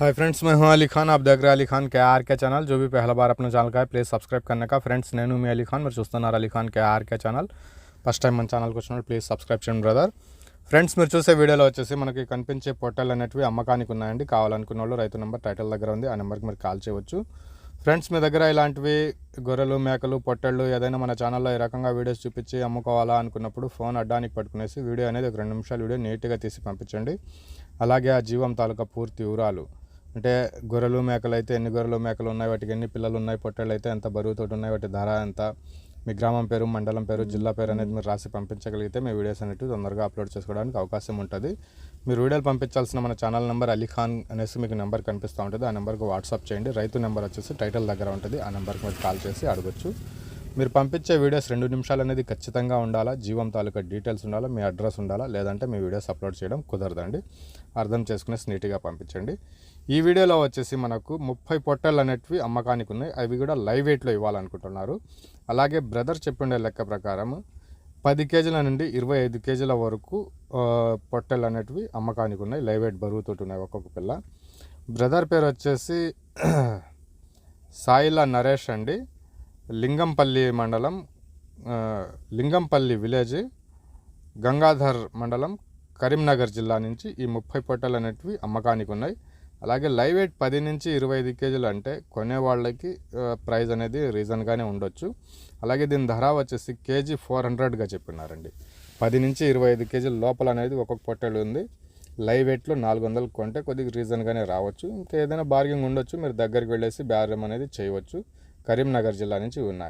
Hi friends मैं हूं अली खान आप देख रहे हैं अली खान के आर के ఛానల్ जो भी पहला बार अपना ఛానల్ का है ప్లీజ్ సబ్స్క్రైబ్ करने का ఫ్రెండ్స్ నేను మీ అలీ ఖాన్ మీరు చూస్తున్నారు Ali Khan K R K channel first time మన ఛానల్కి వచ్చినప్పుడు ప్లీజ్ సబ్స్క్రైబ్ చేయండి బ్రదర్ ఫ్రెండ్స్ మీరు చూసే వీడియోలో వచ్చేసి మనకి కనిపించే పొట్టలు అనేటివి అమ్మకానికి ఉన్నాయండి కావాలనుకున్న వాళ్ళు రైతు నెంబర్ టైటిల్ దగ్గర ఉంది ఆ నెంబర్కి మీరు కాల్ చేయవచ్చు ఫ్రెండ్స్ మీ దగ్గర ఇలాంటివి గొర్రెలు మేకలు పొట్టళ్ళు ఏదైనా మన ఛానల్లో ఈ రకంగా వీడియోస్ చూపించి అమ్ముకోవాలా అనుకున్నప్పుడు ఫోన్ అడ్డానికి పట్టుకునేసి వీడియో అనేది ఒక రెండు నిమిషాలు వీడియో నీట్గా తీసి పంపించండి అలాగే ఆ జీవం తాలూకా పూర్తి వివరాలు అంటే గొర్రెలు మేకలు అయితే ఎన్ని గొర్రెలు మేకలు ఉన్నాయి? వాటికి ఎన్ని పిల్లలు ఉన్నాయి? పొట్టేళ్ళు అయితే ఎంత? బరువుతో ఉన్నాయి? వాటి ధర ఎంత? మీ గ్రామం పేరు మండలం పేరు జిల్లా పేరు అనేది మీరు రాసి పంపించగలిగితే మీ వీడియోస్ అనేవి తొందరగా అప్లోడ్ చేసుకోవడానికి అవకాశం ఉంటుంది. మీరు వీడియోలు పంపించాల్సిన మన ఛానల్ నెంబర్ అలీ ఖాన్ అనేసి మీకు నెంబర్ కనిపిస్తూ ఉంటుంది. ఆ నెంబర్కి వాట్సాప్ చేయండి. రైతు నెంబర్ వచ్చేసి టైటిల్ దగ్గర ఉంటుంది. ఆ నెంబర్కి మీరు కాల్ చేసి అడగొచ్చు. మీరు పంపించే వీడియోస్ రెండు నిమిషాలు అనేది ఖచ్చితంగా ఉండాలా? జీవం తాలూకా డీటెయిల్స్ ఉండాలా? మీ అడ్రస్ ఉండాలా? లేదంటే మీ వీడియోస్ అప్లోడ్ చేయడం కుదరదండి. అర్థం చేసుకుని నీట్గా పంపించండి. ఈ వీడియోలో వచ్చేసి మనకు ముప్పై పొట్టలు అనేటివి అమ్మకానికి ఉన్నాయి. అవి కూడా లైవ్ వెయిట్లో ఇవ్వాలనుకుంటున్నారు. అలాగే బ్రదర్ చెప్పిండే లెక్క ప్రకారం పది కేజీల నుండి ఇరవై ఐదు కేజీల వరకు పొట్టెలు అనేటివి అమ్మకానికి ఉన్నాయి. లైవ్ వెయిట్ బరువుతోటి ఉన్నాయి ఒక్కొక్క పిల్ల. బ్రదర్ పేరు వచ్చేసి సాయిల నరేష్ అండి. లింగంపల్లి మండలం లింగంపల్లి విలేజ్ గంగాధర్ మండలం కరీంనగర్ జిల్లా నుంచి ఈ ముప్పై పొట్టలు అనేటివి అమ్మకానికి ఉన్నాయి. అలాగే లైవ్ వెయిట్ పది నుంచి ఇరవై ఐదు కేజీలు అంటే కొనే వాళ్ళకి ప్రైస్ అనేది రీజన్గానే ఉండొచ్చు. అలాగే దీని ధర వచ్చేసి కేజీ ఫోర్ హండ్రెడ్గా చెప్పినారండి. పది నుంచి ఇరవై ఐదు కేజీల లోపల అనేది ఒక్కొక్క పొట్టెలు ఉంది. లైవ్ వెయిట్లో నాలుగు వందలు కొంటే కొద్దిగా రీజన్గానే రావచ్చు. ఇంకా ఏదైనా బార్గింగ్ ఉండొచ్చు. మీరు దగ్గరికి వెళ్ళేసి బేరం అనేది చేయవచ్చు. కరీంనగర్ జిల్లా నుంచి ఉన్నాయి.